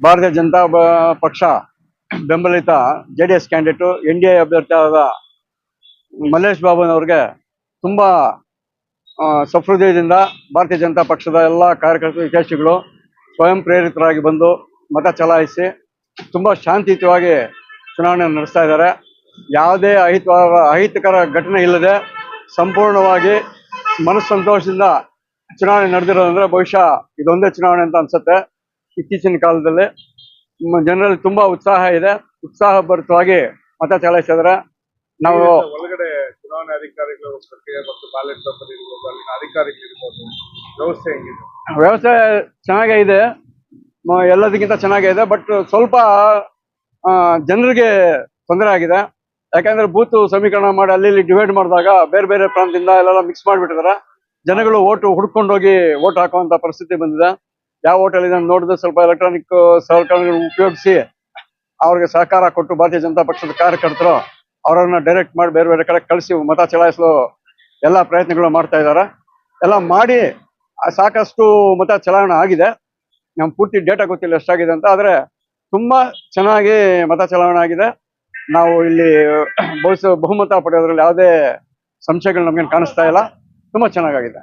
ಭಾರತೀಯ ಜನತಾ ಪಕ್ಷ ಬೆಂಬಲಿತ J D S candidate N D A ಅಭ್ಯರ್ಥಿಯಾದ Mallesh ಬಾಬುನವ್ರಿಗೆ ತುಂಬ ಸಹೃದಯದಿಂದ ಭಾರತೀಯ ಜನತಾ ಪಕ್ಷದ ಎಲ್ಲ ಕಾರ್ಯಕರ್ತರು ವಿಶೇಷಗಳು ಸ್ವಯಂ ಪ್ರೇರಿತರಾಗಿ ಬಂದು ಮತ ಚಲಾಯಿಸಿ ತುಂಬ ಶಾಂತಿಯುತವಾಗಿ ಚುನಾವಣೆ ನಡೆಸ್ತಾ ಇದ್ದಾರೆ. ಯಾವುದೇ ಅಹಿತ ಅಹಿತಕರ ಘಟನೆ ಇಲ್ಲದೆ ಸಂಪೂರ್ಣವಾಗಿ ಮನಸ್ಸಂತೋಷದಿಂದ ಚುನಾವಣೆ ನಡೆದಿರೋದಂದ್ರೆ ಬಹುಶಃ ಇದೊಂದೇ ಚುನಾವಣೆ ಅಂತ ಅನ್ಸುತ್ತೆ. ಇತ್ತೀಚಿನ ಕಾಲದಲ್ಲಿ ಜನರಲ್ಲಿ ತುಂಬಾ ಉತ್ಸಾಹ ಇದೆ. ಉತ್ಸಾಹಭರಿತವಾಗಿ ಮತ ಚಲಾಯಿಸಿದ್ರೆ ನಾವು ಒಳಗಡೆ ಚುನಾವಣೆ ಅಧಿಕಾರಿಗಳು ಪ್ರಕ್ರಿಯೆ ಮತ್ತು ಬ್ಯಾಲೆಟ್ ಪೇಪರ್ ಇರ್ಬೋದು ಅಲ್ಲಿನ ಅಧಿಕಾರಿಗಳಿರ್ಬೋದು ವ್ಯವಸ್ಥೆ ಹೆಂಗಿದೆ? ವ್ಯವಸ್ಥೆ ಚೆನ್ನಾಗೇ ಇದೆ. ಎಲ್ಲದಕ್ಕಿಂತ ಚೆನ್ನಾಗೇ ಇದೆ. ಬಟ್ ಸ್ವಲ್ಪ ಜನರಿಗೆ ತೊಂದರೆ ಆಗಿದೆ. ಯಾಕಂದ್ರೆ ಬೂತ್ ಸಮೀಕರಣ ಮಾಡಿ ಅಲ್ಲಿ ಇಲ್ಲಿ ಡಿವೈಡ್ ಮಾಡಿದಾಗ ಬೇರೆ ಬೇರೆ ಪ್ರಾಂತದಿಂದ ಎಲ್ಲ ಮಿಕ್ಸ್ ಮಾಡಿಬಿಟ್ಟಿದ್ದಾರೆ. ಜನಗಳು ಓಟು ಹುಡ್ಕೊಂಡೋಗಿ ಓಟ್ ಹಾಕುವಂತ ಪರಿಸ್ಥಿತಿ ಬಂದಿದೆ. ಯಾವ ಹೋಟೆಲ್ ನೋಡಿದ್ರೆ ಸ್ವಲ್ಪ ಎಲೆಕ್ಟ್ರಾನಿಕ್ ಸಲಕರಣೆಗಳು ಉಪಯೋಗಿಸಿ ಅವ್ರಿಗೆ ಸಹಕಾರ ಕೊಟ್ಟು ಭಾರತೀಯ ಜನತಾ ಪಕ್ಷದ ಕಾರ್ಯಕರ್ತರು ಅವರನ್ನ ಡೈರೆಕ್ಟ್ ಮಾಡಿ ಬೇರೆ ಬೇರೆ ಕಡೆ ಕಳಿಸಿ ಮತ ಚಲಾಯಿಸಲು ಎಲ್ಲ ಪ್ರಯತ್ನಗಳು ಮಾಡ್ತಾ ಇದ್ದಾರೆ. ಎಲ್ಲ ಮಾಡಿ ಸಾಕಷ್ಟು ಮತ ಚಲಾವಣೆ ಆಗಿದೆ. ನಮ್ ಪೂರ್ತಿ ಡೇಟಾ ಗೊತ್ತಿಲ್ಲ ಎಷ್ಟಾಗಿದೆ ಅಂತ, ಆದ್ರೆ ತುಂಬಾ ಚೆನ್ನಾಗಿ ಮತ ಚಲಾವಣೆ ಆಗಿದೆ. ನಾವು ಇಲ್ಲಿ ಬಹುಮತ ಪಡೆಯೋದ್ರಲ್ಲಿ ಯಾವುದೇ ಸಂಶಯಗಳು ನಮ್ಗೆ ಕಾಣಿಸ್ತಾ ಇಲ್ಲ. ತುಂಬಾ ಚೆನ್ನಾಗಿದೆ